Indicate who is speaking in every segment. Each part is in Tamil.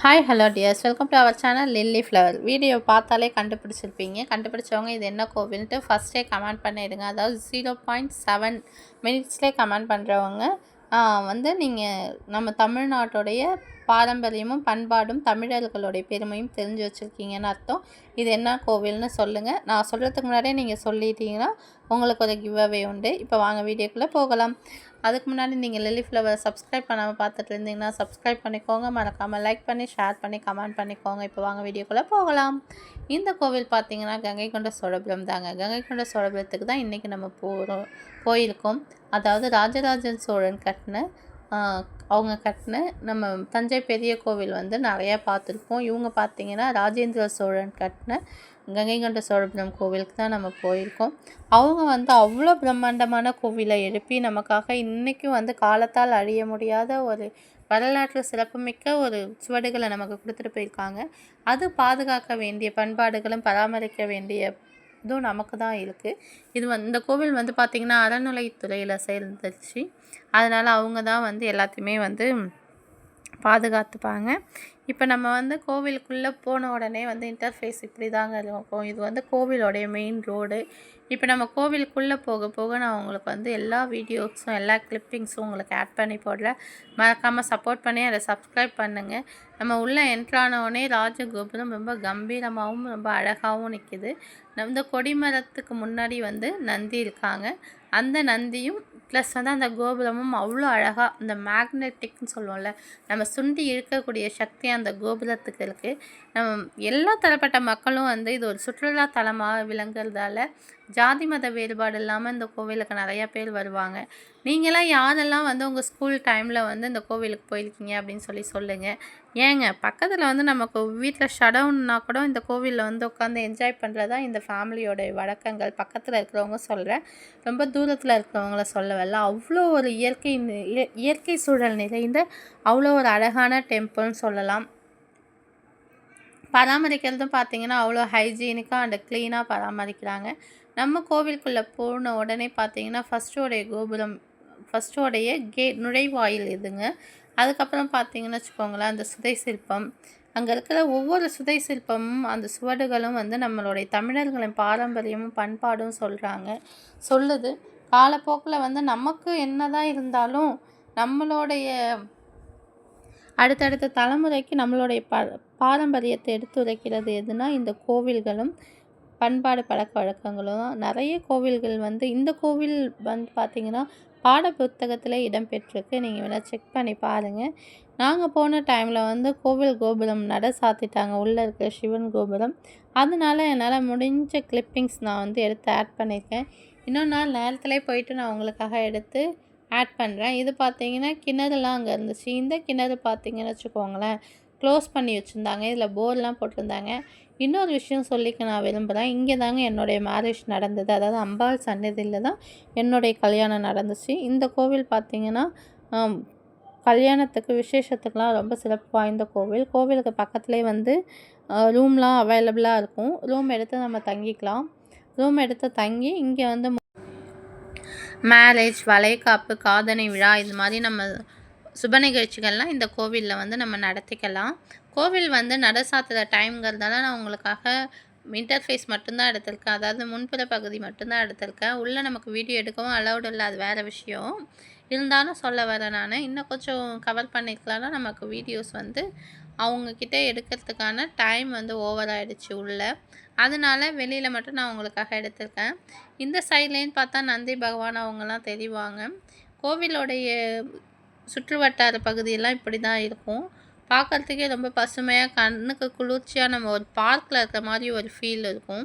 Speaker 1: Hi hello dears welcome to our channel lily flower video பார்த்தாலே கண்டுபிடிச்சிருப்பீங்க. கண்டுபிடிச்சவங்க இது என்ன கோவில்ன்ட்டு ஃபஸ்ட்டே கமெண்ட் பண்ணிடுங்க. அதாவது ஜீரோ பாயிண்ட் செவன் மினிட்ஸ்லேயே கமெண்ட் பண்ணுறவங்க வந்து நீங்கள் நம்ம தமிழ்நாட்டுடைய பாரம்பரியமும் பண்பாடும் தமிழர்களுடைய பெருமையும் தெரிஞ்சு வச்சுருக்கீங்கன்னு அர்த்தம். இது என்ன கோவில்னு சொல்லுங்கள் நான் சொல்கிறதுக்கு முன்னாடியே நீங்கள் சொல்லிட்டீங்கன்னா உங்களுக்கு ஒரு கிவ் அவே உண்டு. இப்போ வாங்க வீடியோக்குள்ளே போகலாம். அதுக்கு முன்னாடி நீங்கள் லில்லி ஃப்ளவர் சப்ஸ்கிரைப் பண்ணாமல் பார்த்துட்டு இருந்தீங்கன்னா சப்ஸ்கிரைப் பண்ணிக்கோங்க. மறக்காமல் லைக் பண்ணி ஷேர் பண்ணி கமெண்ட் பண்ணிக்கோங்க. இப்போ வாங்க வீடியோக்குள்ளே போகலாம். இந்த கோவில் பார்த்தீங்கன்னா கங்கை கொண்ட சோழபுரம் தாங்க. கங்கை கொண்ட சோழபுரத்துக்கு தான் இன்றைக்கி நம்ம போகிறோம் போயிருக்கோம். அதாவது ராஜராஜன் சோழன் கட்டின அவங்க கட்டின நம்ம தஞ்சை பெரிய கோவில் வந்து நிறையா பார்த்துருப்போம். இவங்க பார்த்திங்கன்னா ராஜேந்திர சோழன் கட்டின கங்கை கொண்ட சோழபுரம் கோவிலுக்கு தான் நம்ம போயிருக்கோம். அவங்க வந்து அவ்வளோ பிரம்மாண்டமான கோவிலை எழுப்பி நமக்காக இன்றைக்கும் வந்து காலத்தால் அழிய முடியாத ஒரு வரலாற்று சிறப்புமிக்க ஒரு சுவடுகளை நமக்கு கொடுத்துட்டு போயிருக்காங்க. அது பாதுகாக்க வேண்டிய பண்பாடுகளும் பராமரிக்க வேண்டிய இதுவும் நமக்கு தான் இருக்குது இது வந்து இந்த கோவில் வந்து பார்த்திங்கன்னா அறநிலைத்துறையில் சேர்ந்துச்சு. அதனால் அவங்க தான் வந்து எல்லாத்தையுமே வந்து பாதுகாத்துப்பாங்க. இப்போ நம்ம வந்து கோவிலுக்குள்ளே போன உடனே வந்து இன்டர்ஃபேஸ் இப்படி தாங்க இருக்கும். இது வந்து கோவிலோடைய மெயின் ரோடு இப்போ நம்ம கோவிலுக்குள்ளே போக போக நான் உங்களுக்கு வந்து எல்லா வீடியோஸும் எல்லா கிளிப்பிங்ஸும் உங்களுக்கு ஆட் பண்ணி போடுறேன் மறக்காமல் சப்போர்ட் பண்ணி அதை சப்ஸ்கிரைப் பண்ணுங்கள் நம்ம உள்ளே என்ட்ரானவுடனே ராஜகோபுரம் ரொம்ப கம்பீரமாகவும் ரொம்ப அழகாகவும் நிற்கிது இந்த கொடிமரத்துக்கு முன்னாடி வந்து நந்தி இருக்காங்க. அந்த நந்தியும் ப்ளஸ் வந்து அந்த கோபுரமும் அவ்வளோ அழகாக அந்த மேக்னெட்டிக்னு சொல்லுவோம்ல நம்ம சுண்டி இழுக்கக்கூடிய சக்தி அந்த கோபுரத்துக்கு இருக்குது நம்ம எல்லா தரப்பட்ட மக்களும் வந்து இது ஒரு சுற்றுலா தலமாக விளங்குறதால ஜாதி மத வேறுபாடு இல்லாமல் இந்த கோவிலுக்கு நிறையா பேர் வருவாங்க. நீங்களாம் யாரெல்லாம் வந்து உங்கள் ஸ்கூல் டைமில் வந்து இந்த கோவிலுக்கு போயிருக்கீங்க அப்படின்னு சொல்லி சொல்லுங்கள் ஏங்க பக்கத்தில் வந்து நமக்கு வீட்டில் ஷடவுன்னா கூட இந்த கோவிலில் வந்து உட்காந்து என்ஜாய் பண்ணுறதா இந்த ஃபேமிலியோட வழக்கங்கள் பக்கத்தில் இருக்கிறவங்க சொல்கிறேன் ரொம்ப தூரத்தில் இருக்கிறவங்கள சொல்லவல்ல. அவ்வளோ ஒரு இயற்கை இயற்கை சூழல் நிறைந்த அவ்வளோ ஒரு அழகான டெம்பிள்னு சொல்லலாம். பராமரிக்கிறதும் பார்த்தீங்கன்னா அவ்வளோ ஹைஜீனிக்காக அண்ட் க்ளீனாக பராமரிக்கிறாங்க. நம்ம கோவிலுக்குள்ளே போன உடனே பார்த்தீங்கன்னா ஃபஸ்ட்டோடைய கோபுரம் ஃபஸ்ட்டோடைய கே நுழைவாயில் இதுங்க. அதுக்கப்புறம் பார்த்தீங்கன்னு வச்சுக்கோங்களேன் அந்த சுதை சிற்பம். அங்கே இருக்கிற ஒவ்வொரு சுதை சிற்பமும் அந்த சுவடுகளும் வந்து நம்மளுடைய தமிழர்களின் பாரம்பரியமும் பண்பாடும் சொல்கிறாங்க சொல்லுது காலப்போக்கில் வந்து நமக்கு என்னதான் இருந்தாலும் நம்மளுடைய அடுத்தடுத்த தலைமுறைக்கு நம்மளுடைய ப பாரம்பரியத்தை எடுத்துரைக்கிறது எதுனா இந்த கோவில்களும் பண்பாடு பழக்க வழக்கங்களும் நிறைய கோவில்கள் வந்து இந்த கோவில் வந்து பார்த்திங்கன்னா பாட புத்தகத்தில் இடம்பெற்றிருக்கு. நீங்கள் வேணால் செக் பண்ணி பாருங்கள் நாங்கள் போன டைமில் வந்து கோவில் கோபுரம் நட சாத்திட்டாங்க. உள்ளே இருக்க சிவன் கோபுரம். அதனால என்னால் முடிஞ்ச கிளிப்பிங்ஸ் நான் வந்து எடுத்து ஆட் பண்ணியிருக்கேன் இன்னும் நாள் நேரத்தில் போயிட்டு நான் உங்களுக்காக எடுத்து ஆட் பண்ணுறேன் இது பார்த்தீங்கன்னா கிணறுலாம் அங்கே இருந்துச்சு. இந்த கிணறு பார்த்தீங்கன்னு வச்சுக்கோங்களேன் க்ளோஸ் பண்ணி வச்சுருந்தாங்க. இதில் போர்லாம் போட்டிருந்தாங்க. இன்னொரு விஷயம் சொல்லிக்க நான் விரும்புகிறேன் இங்கே தாங்க என்னுடைய மேரேஜ் நடந்தது. அதாவது அம்பாள் சன்னதியில் தான் என்னுடைய கல்யாணம் நடந்துச்சு. இந்த கோவில் பார்த்திங்கன்னா கல்யாணத்துக்கு விசேஷத்துக்குலாம் ரொம்ப சிறப்பு வாய்ந்த கோவில். கோவிலுக்கு பக்கத்துலேயே வந்து ரூம்லாம் அவைலபிளாக இருக்கும். ரூம் எடுத்து நம்ம தங்கிக்கலாம். ரூம் எடுத்து தங்கி இங்கே வந்து மேரேஜ் வளைகாப்பு காதணி விழா இது மாதிரி நம்ம சுப நிகழ்ச்சிகள்லாம் இந்த கோவிலில் வந்து நம்ம நடத்திக்கலாம். கோவில் வந்து நட சாத்துற டைம்ங்கிறதால நான் உங்களுக்காக இன்டர்ஃபேஸ் மட்டும்தான் எடுத்திருக்கேன். அதாவது முன்புற பகுதி மட்டும்தான் எடுத்திருக்கேன். உள்ளே நமக்கு வீடியோ எடுக்கவும் அலௌடு இல்லை. அது வேறு விஷயம். இருந்தாலும் சொல்ல வரேன் நான். இன்னும் கொஞ்சம் கவர் பண்ணிக்கலாம்னா நமக்கு வீடியோஸ் வந்து அவங்கக்கிட்ட எடுக்கிறதுக்கான டைம் வந்து ஓவர் உள்ளே. அதனால வெளியில் மட்டும் நான் உங்களுக்காக எடுத்திருக்கேன். இந்த சைட்லேன்னு பார்த்தா நந்தி பகவான் அவங்கெல்லாம் தெரிவாங்க. கோவிலோடைய சுற்று வட்டார பகுதியெல்லாம் இப்படி தான் இருக்கும். பார்க்கறதுக்கே ரொம்ப பசுமையாக கண்ணுக்கு குளிர்ச்சியாக நம்ம ஒரு பார்க்கில் இருக்கிற மாதிரி ஒரு ஃபீல் இருக்கும்.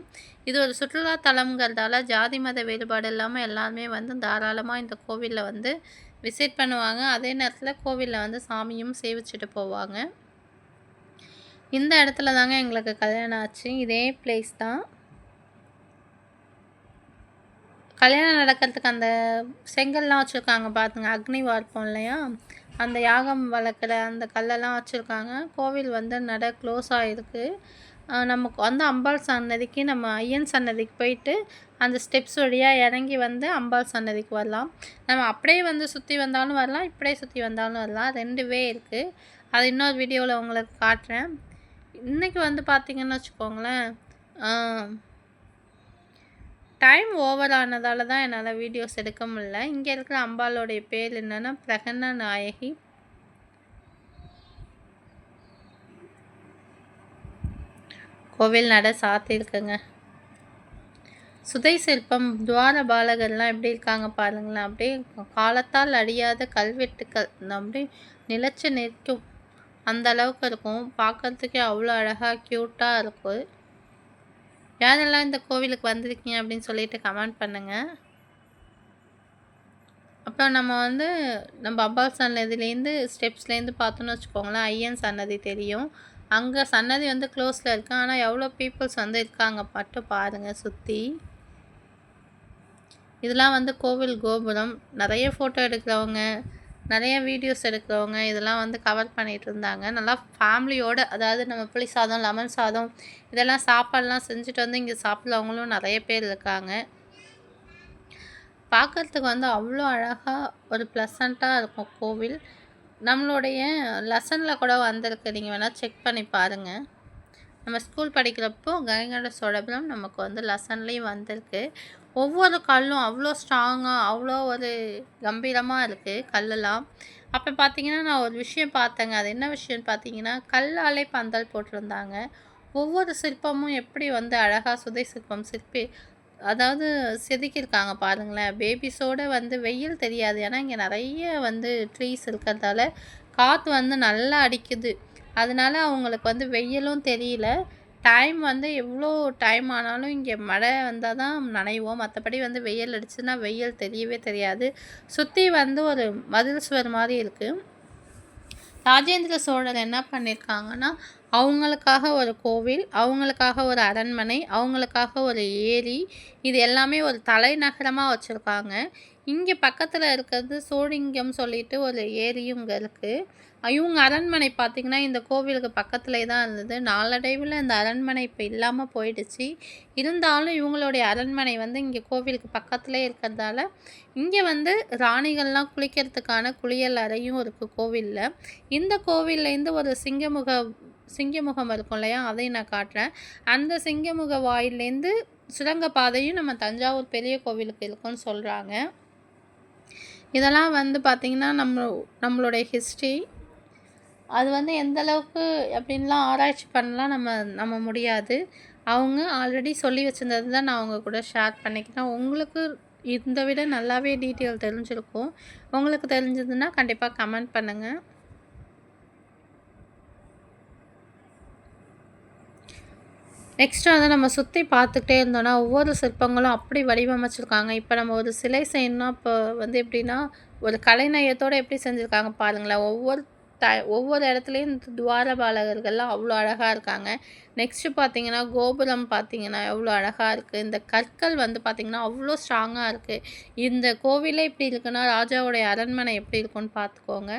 Speaker 1: இது ஒரு சுற்றுலா தலம்ங்கிறதால ஜாதி மத வேறுபாடு இல்லாமல் எல்லாருமே வந்து தாராளமாக இந்த கோவிலில் வந்து விசிட் பண்ணுவாங்க. அதே நேரத்தில் கோவிலில் வந்து சாமியும் சேவிச்சுட்டு போவாங்க. இந்த இடத்துல தாங்க எங்களுக்கு கல்யாணம் ஆச்சு. இதே பிளேஸ் தான். கல்யாணம் நடக்கிறதுக்கு அந்த செங்கல்லாம் வச்சுருக்காங்க பார்த்துங்க அக்னி வார்ப்போம் இல்லையா? அந்த யாகம் வளர்க்குற அந்த கல்லெல்லாம் வச்சுருக்காங்க. கோவில் வந்து நட க்ளோஸ் ஆகிருக்கு நமக்கு வந்து அம்பாள் சன்னதிக்கு நம்ம ஐயன் சன்னதிக்கு போயிட்டு அந்த ஸ்டெப்ஸ் வழியாக இறங்கி வந்து அம்பாள் சன்னதிக்கு வரலாம். நம்ம அப்படியே வந்து சுற்றி வந்தாலும் வரலாம் இப்படியே சுற்றி வந்தாலும் வரலாம். ரெண்டு வே இருக்குது அது இன்னொரு வீடியோவில் உங்களுக்கு காட்டுறேன். இன்றைக்கி வந்து பார்த்திங்கன்னு வச்சுக்கோங்களேன். டைம் ஓவர் ஆனதால தான் என்னால் வீடியோஸ் எடுக்க முடியல. இங்கே இருக்கிற அம்பாலோடைய பேர் என்னென்னா பிரகன்ன நாயகி. கோவில் நட சாத்திருக்குங்க சுதை சிற்பம் துவார பாலகர்லாம் எப்படி இருக்காங்க பாருங்களேன். அப்படியே காலத்தால் அழியாத கல்வெட்டுக்கள். அப்படியே நிலச்சி நிற்கும். அந்த அளவுக்கு இருக்கும். பார்க்கறதுக்கே அவ்வளோ அழகாக க்யூட்டாக இருக்கும். யாரெல்லாம் இந்த கோவிலுக்கு வந்திருக்கீங்க அப்படின்னு சொல்லிட்டு கமெண்ட் பண்ணுங்கள் அப்புறம் நம்ம வந்து நம்ம அப்பால் சன்னதிலேருந்து ஸ்டெப்ஸ்லேருந்து பார்த்தோன்னு வச்சுக்கோங்களேன் ஐயன் சன்னதி தெரியும். அங்கே சன்னதி வந்து க்ளோஸில் இருக்கு. ஆனால் எவ்வளோ பீப்புள்ஸ் வந்து இருக்காங்க மட்டும் பாருங்கள் சுற்றி இதெல்லாம் வந்து கோவில் கோபுரம். நிறைய ஃபோட்டோ எடுக்கிறவங்க நிறைய வீடியோஸ் எடுக்கிறவங்க இதெல்லாம் வந்து கவர் பண்ணிகிட்டு இருந்தாங்க நல்லா ஃபேமிலியோடு அதாவது நம்ம புளி சாதம் லெமன் சாதம் இதெல்லாம் சாப்பாடெலாம் செஞ்சுட்டு வந்து இங்கே சாப்பிட்றவங்களும் நிறைய பேர் இருக்காங்க. பார்க்குறதுக்கு வந்து அவ்வளோ அழகாக ஒரு ப்ளசண்ட்டாக இருக்கும் கோவில். நம்மளுடைய லெசனில் கூட வந்திருக்கு. நீங்கள் வேணால் செக் பண்ணி பாருங்கள் நம்ம ஸ்கூல் படிக்கிறப்போ கங்கைகொண்ட சோழபுரம் நமக்கு வந்து லெசன்லேயும் வந்திருக்கு. ஒவ்வொரு கல்லும் அவ்வளோ ஸ்ட்ராங்காக அவ்வளோ ஒரு கம்பீரமாக இருக்குது கல்லெல்லாம். அப்போ பார்த்தீங்கன்னா நான் ஒரு விஷயம் பார்த்தேங்க அது என்ன விஷயம்னு பார்த்தீங்கன்னா கல்லாலே பந்தல் போட்டிருந்தாங்க. ஒவ்வொரு சிற்பமும் எப்படி வந்து அழகாக சுதை சிற்பம் சிற்பி அதாவது செதுக்கியிருக்காங்க பாருங்களேன். பேபிஸோடு வந்து வெயில் தெரியாது. ஏன்னா இங்கே நிறைய வந்து ட்ரீஸ் இருக்கிறதால காற்று வந்து நல்லா அடிக்குது. அதனால அவங்களுக்கு வந்து வெயிலும் தெரியல. டைம் வந்து எவ்வளோ டைம் ஆனாலும் இங்கே மழை வந்தால் தான் நனைவோம். மற்றபடி வந்து வெயில் அடிச்சுன்னா வெயில் தெரியவே தெரியாது. சுற்றி வந்து ஒரு மதில் சுவர் மாதிரி இருக்குது ராஜேந்திர சோழர் என்ன பண்ணியிருக்காங்கன்னா அவங்களுக்காக ஒரு கோவில் அவங்களுக்காக ஒரு அரண்மனை அவங்களுக்காக ஒரு ஏரி இது எல்லாமே ஒரு தலைநகரமாக வச்சுருக்காங்க. இங்கே பக்கத்தில் இருக்கிறது சோழிங்கம் சொல்லிட்டு ஒரு ஏரியும் இங்கே இருக்குது இவங்க அரண்மனை பார்த்திங்கன்னா இந்த கோவிலுக்கு பக்கத்துலேயே தான் இருந்தது. நாளடைவில் இந்த அரண்மனை இப்போ இல்லாமல் போயிடுச்சு. இருந்தாலும் இவங்களுடைய அரண்மனை வந்து இங்கே கோவிலுக்கு பக்கத்துலே இருக்கிறதால இங்கே வந்து ராணிகள்லாம் குளிக்கிறதுக்கான குளியல் அறையும் இருக்குது கோவிலில். இந்த கோவில்லேருந்து ஒரு சிங்கமுக சிங்கமுகம் இருக்கும் இல்லையா? அதையும் நான் காட்டுறேன். அந்த சிங்கமுக வாயிலேருந்து சுரங்கப்பாதையும் நம்ம தஞ்சாவூர் பெரிய கோவிலுக்கு இருக்கும்னு சொல்கிறாங்க இதெல்லாம் வந்து பார்த்திங்கன்னா நம்ம நம்மளுடைய ஹிஸ்ட்ரி அது வந்து எந்த அளவுக்கு அப்படின்லாம் ஆராய்ச்சி பண்ணலாம் நம்ம நம்ம முடியாது. அவங்க ஆல்ரெடி சொல்லி வச்சுருந்தது தான் நான் அவங்க கூட ஷேர் பண்ணிக்கிறேன். உங்களுக்கு இந்த விட நல்லாவே டீட்டெயில் தெரிஞ்சிருக்கும். உங்களுக்கு தெரிஞ்சதுன்னா கண்டிப்பாக கமெண்ட் பண்ணுங்கள் நெக்ஸ்ட்டு வந்து நம்ம சுற்றி பார்த்துக்கிட்டே இருந்தோம்னா ஒவ்வொரு சிற்பங்களும் அப்படி வடிவமைச்சிருக்காங்க. இப்போ நம்ம ஒரு சிலை செய்யணும்னா இப்போ வந்து எப்படின்னா ஒரு கலைநயத்தோடு எப்படி செஞ்சுருக்காங்க பாருங்களேன். ஒவ்வொரு த ஒவ்வொரு இடத்துலையும் இந்த துவாரபாலகர்கள்லாம் அவ்வளோ அழகாக இருக்காங்க. நெக்ஸ்ட்டு பார்த்தீங்கன்னா கோபுரம் பார்த்தீங்கன்னா எவ்வளோ அழகாக இருக்குது இந்த கற்கள் வந்து பார்த்திங்கன்னா அவ்வளோ ஸ்ட்ராங்காக இருக்குது இந்த கோவிலே இப்படி இருக்குன்னா ராஜாவுடைய அரண்மனை எப்படி இருக்குன்னு பார்த்துக்கோங்க.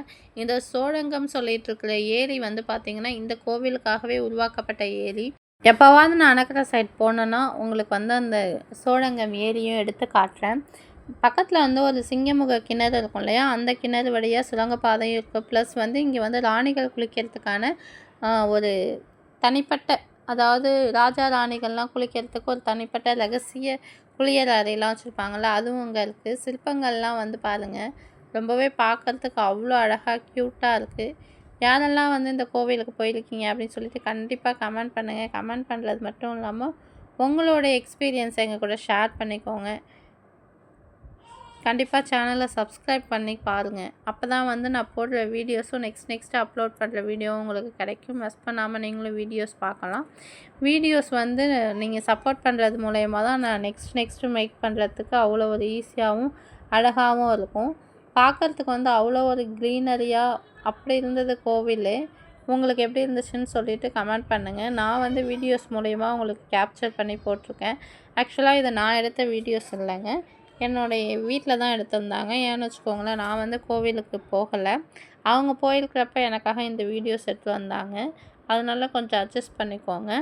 Speaker 1: இந்த சோழங்கம் சொல்லிகிட்டு இருக்கிற ஏரி வந்து பார்த்திங்கன்னா இந்த கோவிலுக்காகவே உருவாக்கப்பட்ட ஏரி. எப்போவாவது நான் அணக்கரை சைட் போனேன்னா உங்களுக்கு வந்து அந்த சோழங்கம் ஏரியும் எடுத்து காட்டுறேன். பக்கத்தில் வந்து ஒரு சிங்கமுக கிணறு இருக்கும் இல்லையா? அந்த கிணறு வழியாக சுரங்கப்பாதையும் இருக்குது ப்ளஸ் வந்து இங்கே வந்து ராணிகள் குளிக்கிறதுக்கான ஒரு தனிப்பட்ட அதாவது ராஜா ராணிகள்லாம் குளிக்கிறதுக்கு ஒரு தனிப்பட்ட ரகசிய குளியல் அறையெல்லாம் வச்சுருப்பாங்கள்ல அதுவும் இங்கே இருக்குது சிற்பங்கள்லாம் வந்து பாருங்கள் ரொம்பவே பார்க்குறதுக்கு அவ்வளோ அழகாக க்யூட்டாக இருக்குது யாரெல்லாம் வந்து இந்த கோவிலுக்கு போயிருக்கீங்க அப்படின்னு சொல்லிட்டு கண்டிப்பாக கமெண்ட் பண்ணுங்கள் கமெண்ட் பண்ணுறது மட்டும் இல்லாமல் உங்களோட எக்ஸ்பீரியன்ஸை எங்கள் கூட ஷேர் பண்ணிக்கோங்க. கண்டிப்பாக சேனலை சப்ஸ்கிரைப் பண்ணி பாருங்கள் அப்போ தான் வந்து நான் போடுற வீடியோஸும் நெக்ஸ்ட் நெக்ஸ்ட்டு அப்லோட் பண்ணுற வீடியோ உங்களுக்கு கிடைக்கும். மிஸ் பண்ணாமல் நீங்களும் வீடியோஸ் பார்க்கலாம். வீடியோஸ் வந்து நீங்கள் சப்போர்ட் பண்ணுறது மூலயமா தான் நான் நெக்ஸ்ட் நெக்ஸ்ட்டு மேக் பண்ணுறதுக்கு அவ்வளோ ஒரு ஈஸியாகவும் அழகாகவும் இருக்கும். பார்க்குறதுக்கு வந்து அவ்வளோ ஒரு க்ரீனரியாக அப்படி இருந்தது கோவில். உங்களுக்கு எப்படி இருந்துச்சுன்னு சொல்லிட்டு கமெண்ட் பண்ணுங்கள் நான் வந்து வீடியோஸ் மூலயமா உங்களுக்கு கேப்சர் பண்ணி போட்டிருக்கேன். ஆக்சுவலாக இதை நான் எடுத்த வீடியோஸ் இல்லைங்க. என்னுடைய வீட்டில் தான் எடுத்திருந்தாங்க. ஏன்னு வச்சுக்கோங்களேன் நான் வந்து கோவிலுக்கு போகலை. அவங்க போயிருக்கிறப்ப எனக்காக இந்த வீடியோஸ் எடுத்து வந்தாங்க. அதனால கொஞ்சம் அட்ஜஸ்ட் பண்ணிக்கோங்க.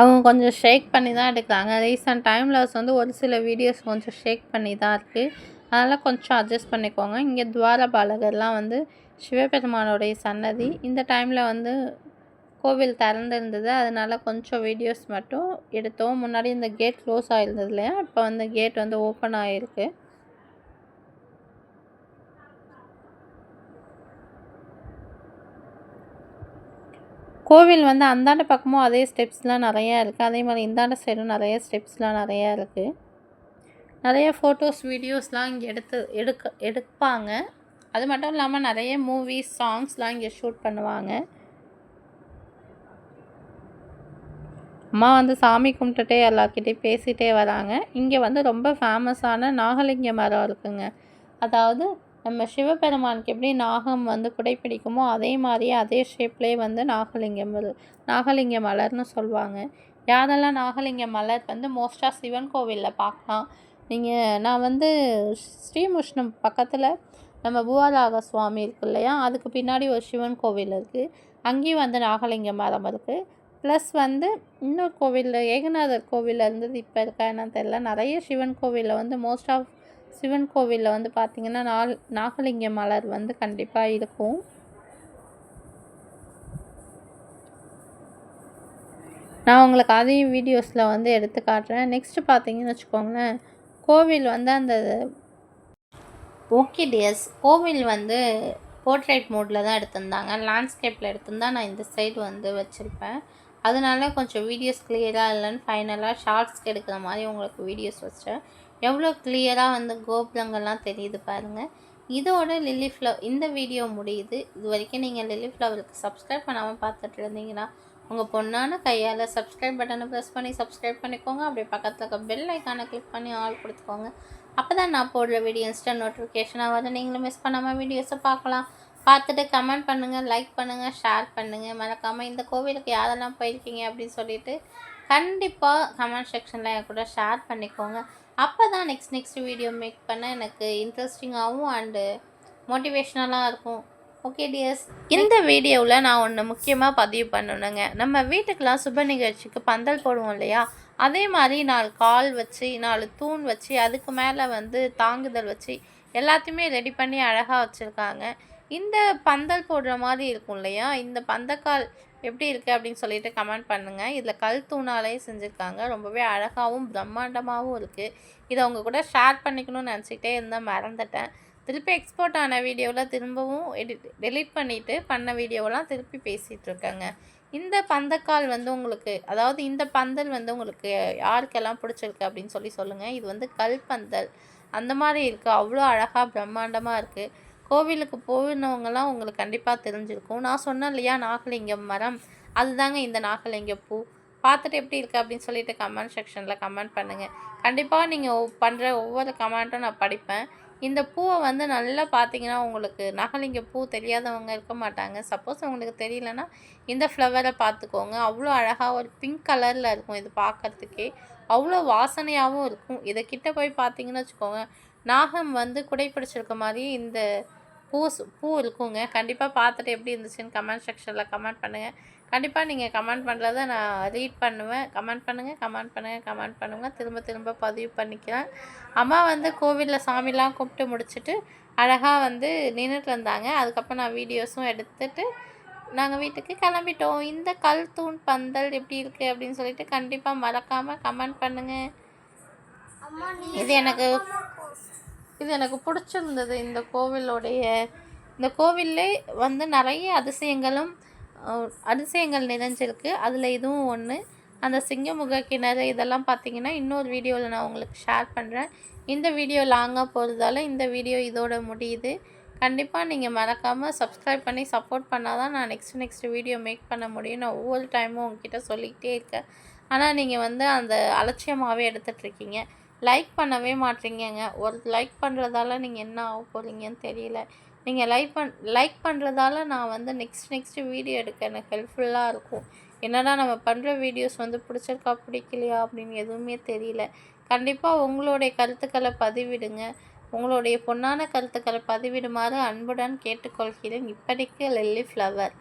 Speaker 1: அவங்க கொஞ்சம் ஷேக் பண்ணி தான் எடுக்கிறாங்க. ரீசெண்ட் டைமில் வந்து ஒரு சில வீடியோஸ் கொஞ்சம் ஷேக் பண்ணி தான் இருக்குது அதனால் கொஞ்சம் அட்ஜஸ்ட் பண்ணிக்கோங்க. இங்கே துவாரபாலகர்லாம் வந்து சிவபெருமானுடைய சன்னதி. இந்த டைமில் வந்து கோவில் திறந்துருந்தது. அதனால கொஞ்சம் வீடியோஸ் மட்டும் எடுத்தோம். முன்னாடி இந்த கேட் க்ளோஸ் ஆகிருந்தது இல்லையா? இப்போ வந்து கேட் வந்து ஓப்பன் ஆகிருக்கு கோவில் வந்து அந்தாண்ட பக்கமும் அதே ஸ்டெப்ஸ்லாம் நிறையா இருக்குது அதே மாதிரி இந்தாண்ட சைடும் நிறைய ஸ்டெப்ஸ்லாம் நிறையா இருக்குது நிறைய ஃபோட்டோஸ் வீடியோஸ்லாம் இங்கே எடுத்து எடுக்க எடுப்பாங்க. அது மட்டும் இல்லாமல் நிறைய மூவிஸ் சாங்ஸ்லாம் இங்கே ஷூட் பண்ணுவாங்க. அம்மா வந்து சாமி கும்பிட்டுட்டே எல்லார்கிட்டையும் பேசிகிட்டே வராங்க. இங்கே வந்து ரொம்ப ஃபேமஸான நாகலிங்க மரம் இருக்குங்க. அதாவது நம்ம சிவபெருமானுக்கு எப்படி நாகம் வந்து குடைப்பிடிக்குமோ அதே மாதிரியே அதே ஷேப்லேயே வந்து நாகலிங்கம் நாகலிங்க மலர்னு சொல்லுவாங்க யாரெல்லாம் நாகலிங்க மலர் வந்து மோஸ்ட்டாக சிவன் கோவிலில் பார்க்கலாம். நீங்கள் நான் வந்து ஸ்ரீமுஷ்ணம் பக்கத்தில் நம்ம பூவாராக சுவாமி இருக்கு இல்லையா? அதுக்கு பின்னாடி ஒரு சிவன் கோவில் இருக்குது அங்கேயும் வந்து நாகலிங்க மரம் இருக்குது ப்ளஸ் வந்து இன்னொரு கோவிலில் ஏகநாதர் கோவிலில் இருந்தது இப்போ இருக்கா என்னன்னு தெரியல. நிறைய சிவன் கோவிலில் வந்து மோஸ்ட் ஆஃப் சிவன் கோவிலில் வந்து பார்த்திங்கன்னா நால் நாகலிங்க மலர் வந்து கண்டிப்பாக இருக்கும். நான் உங்களுக்கு அதையும் வீடியோஸில் வந்து எடுத்து காட்டுறேன். நெக்ஸ்ட்டு பார்த்தீங்கன்னு வச்சுக்கோங்களேன். கோவில் வந்து அந்த ஓகே டியர்ஸ் கோவில் வந்து போர்ட்ரேட் மோடில் தான் எடுத்திருந்தாங்க. லேண்ட்ஸ்கேப்பில் எடுத்திருந்தா நான் இந்த சைடு வந்து வச்சுருப்பேன். அதனால கொஞ்சம் வீடியோஸ் கிளியராக இல்லைன்னு ஃபைனலாக ஷார்ட்ஸ்க்கு எடுக்கிற மாதிரி உங்களுக்கு வீடியோஸ் வச்சேன். எவ்வளோ கிளியராக வந்து கோபுரங்கள்லாம் தெரியுது பாருங்கள் இதோட லில்லி ஃப்ளவர் இந்த வீடியோ முடியுது. இது வரைக்கும் நீங்கள் லில்லி ஃப்ளவருக்கு சப்ஸ்கிரைப் பண்ணாமல் பார்த்துட்டு இருந்தீங்கன்னா உங்கள் பொண்ணான கையால் சப்ஸ்கிரைப் பட்டனை ப்ரெஸ் பண்ணி சப்ஸ்கிரைப் பண்ணிக்கோங்க. அப்படியே பக்கத்தில் இருக்க பெல் ஐக்கானை கிளிக் பண்ணி ஆல் கொடுத்துக்கோங்க. அப்போ தான் நான் போடுற வீடியோ இன்ஸ்டன்ட் நோட்டிஃபிகேஷனாக வந்து நீங்களும் மிஸ் பண்ணாமல் வீடியோஸை பார்க்கலாம். பார்த்துட்டு கமெண்ட் பண்ணுங்கள் லைக் பண்ணுங்கள் ஷேர் பண்ணுங்கள் மறக்காமல் இந்த கோவிலுக்கு யாரெல்லாம் போயிருக்கீங்க அப்படின்னு சொல்லிட்டு கண்டிப்பாக கமெண்ட் செக்ஷனில் என் கூட ஷேர் பண்ணிக்கோங்க. அப்போ தான் நெக்ஸ்ட் நெக்ஸ்ட் வீடியோ மேக் பண்ண எனக்கு இன்ட்ரெஸ்டிங்காகவும் அண்டு மோட்டிவேஷ்னலாக இருக்கும். ஓகே டியர்ஸ் இந்த வீடியோவில் நான் ஒன்று முக்கியமாக பதிவு பண்ணணுங்க. நம்ம வீட்டுக்கெலாம் சுப நிகழ்ச்சிக்கு பந்தல் போடுவோம் இல்லையா? அதே மாதிரி நாலு கால் வச்சு நாலு தூண் வச்சு அதுக்கு மேலே வந்து தாங்குதல் வச்சு எல்லாத்தையுமே ரெடி பண்ணி அழகாக வச்சுருக்காங்க. இந்த பந்தல் போடுற மாதிரி இருக்கும் இல்லையா? இந்த பந்தக்கால் எப்படி இருக்குது அப்படின்னு சொல்லிட்டு கமெண்ட் பண்ணுங்கள் இதில் கல் தூணாலே செஞ்சுருக்காங்க. ரொம்பவே அழகாகவும் பிரம்மாண்டமாகவும் இருக்குது இதை உங்க கூட ஷேர் பண்ணிக்கணும்னு நினச்சிக்கிட்டே இருந்தேன் மறந்துட்டேன். திருப்பி எக்ஸ்போர்ட் ஆன வீடியோவில் திரும்பவும் எடிட் டெலிட் பண்ணிவிட்டு பண்ண வீடியோவெல்லாம் திருப்பி பேசிகிட்ருக்கேங்க இந்த பந்தக்கால் வந்து உங்களுக்கு அதாவது இந்த பந்தல் வந்து உங்களுக்கு யாருக்கெல்லாம் பிடிச்சிருக்கு அப்படின்னு சொல்லி சொல்லுங்கள் இது வந்து கல் பந்தல். அந்த மாதிரி இருக்குது அவ்வளோ அழகாக பிரம்மாண்டமாக இருக்குது கோவிலுக்கு போனவங்கலாம் உங்களுக்கு கண்டிப்பாக தெரிஞ்சிருக்கும். நான் சொன்னேன் இல்லையா நாகலிங்கம் மரம். அதுதாங்க இந்த நாகலிங்க பூ. பார்த்துட்டு எப்படி இருக்குது அப்படின்னு சொல்லிட்டு கமெண்ட் செக்ஷனில் கமெண்ட் பண்ணுங்கள் கண்டிப்பாக நீங்கள் பண்ணுற ஒவ்வொரு கமெண்ட்டும் நான் படிப்பேன். இந்த பூவை வந்து நல்லா பார்த்தீங்கன்னா உங்களுக்கு நகலிங்க பூ தெரியாதவங்க இருக்க மாட்டாங்க. சப்போஸ் உங்களுக்கு தெரியலனா இந்த ஃப்ளவரை பார்த்துக்கோங்க. அவ்வளோ அழகாக ஒரு பிங்க் கலரில் இருக்கும் இது பார்க்கறதுக்கே. அவ்வளோ வாசனையாகவும் இருக்கும். இதை கிட்ட போய் பார்த்தீங்கன்னு வச்சுக்கோங்க நாகம் வந்து குடைப்பிடிச்சிருக்க மாதிரி இந்த பூ சு- பூ இருக்குங்க. கண்டிப்பாக பார்த்துட்டு எப்படி இருந்துச்சுன்னு கமெண்ட் செக்ஷனில் கமெண்ட் பண்ணுங்கள் கண்டிப்பாக நீங்கள் கமெண்ட் பண்ணுறத நான் ரீட் பண்ணுவேன். கமெண்ட் பண்ணுங்கள் கமெண்ட் பண்ணுங்கள் கமெண்ட் பண்ணுங்கள் திரும்ப திரும்ப பதிவு பண்ணிக்கிறேன். அம்மா வந்து கோவிலில் சாமிலாம் கும்பிட்டு முடிச்சுட்டு அழகாக வந்து நின்றுட்டு இருந்தாங்க. அதுக்கப்புறம் நான் வீடியோஸும் எடுத்துட்டு நாங்கள் வீட்டுக்கு கிளம்பிட்டோம். இந்த கல் தூண் பந்தல் எப்படி இருக்குது அப்படின்னு சொல்லிட்டு கண்டிப்பாக மறக்காமல் கமெண்ட் பண்ணுங்கள் இது எனக்கு இது எனக்கு பிடிச்சிருந்தது. இந்த கோவிலோடைய இந்த கோவில்லே வந்து நிறைய அதிசயங்களும் அதிசயங்கள் நிறைஞ்சிருக்கு அதில் இதுவும் ஒன்று அந்த சிங்கமுக கிணறு இதெல்லாம் பார்த்தீங்கன்னா இன்னொரு வீடியோவில் நான் உங்களுக்கு ஷேர் பண்ணுறேன் இந்த வீடியோ லாங்காக போகிறதால இந்த வீடியோ இதோட முடியுது. கண்டிப்பாக நீங்கள் மறக்காமல் சப்ஸ்கிரைப் பண்ணி சப்போர்ட் பண்ணால் தான் நான் நெக்ஸ்ட் நெக்ஸ்ட் வீடியோ மேக் பண்ண முடியும். நான் ஒவ்வொரு டைமும் உங்ககிட்ட சொல்லிக்கிட்டே இருக்கேன். ஆனால் நீங்கள் வந்து அந்த அலட்சியமாகவே எடுத்துகிட்ருக்கீங்க லைக் பண்ணவே மாட்டீங்கங்க. ஒரு லைக் பண்ணுறதால நீங்கள் என்ன ஆக போகிறீங்கன்னு தெரியல. நீங்கள் லைக் பண் லைக் பண்ணுறதால நான் வந்து நெக்ஸ்ட் நெக்ஸ்ட் வீடியோ எடுக்க எனக்கு ஹெல்ப்ஃபுல்லாக இருக்கும். என்னடா நம்ம பண்ணுற வீடியோஸ் வந்து பிடிச்சிருக்கா பிடிக்கலையா அப்படின்னு எதுவுமே தெரியல. கண்டிப்பாக உங்களுடைய கருத்துக்களை பதிவிடுங்க. உங்களுடைய பொன்னான கருத்துக்களை பதிவிடுமாறு அன்புடன் கேட்டுக்கொள்கிறேன். இப்படிக்கு லெல்லி ஃப்ளவர்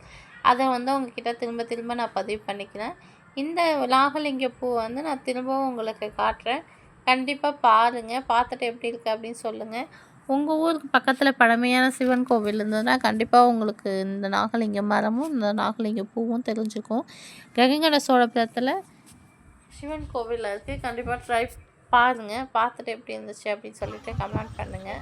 Speaker 1: அதை வந்து உங்ககிட்ட திரும்ப திரும்ப நான் பதிவு பண்ணிக்கிறேன். இந்த நாகலிங்க பூ வந்து நான் திரும்பவும் உங்களுக்கு காட்டுறேன். கண்டிப்பாக பாருங்கள் பார்த்துட்டு எப்படி இருக்குது அப்படின்னு சொல்லுங்கள் உங்கள் ஊருக்கு பக்கத்தில் பழமையான சிவன் கோவில் இருந்ததுன்னா கண்டிப்பாக உங்களுக்கு இந்த நாகலிங்க மரமும் இந்த நாகலிங்க பூவும் தெரிஞ்சுக்கும். கங்கட சோழபுரத்தில் சிவன் கோவிலில் இருக்குது கண்டிப்பாக ட்ரை பாருங்கள் பார்த்துட்டு எப்படி இருந்துச்சு அப்படின்னு சொல்லிட்டு கமெண்ட் பண்ணுங்கள்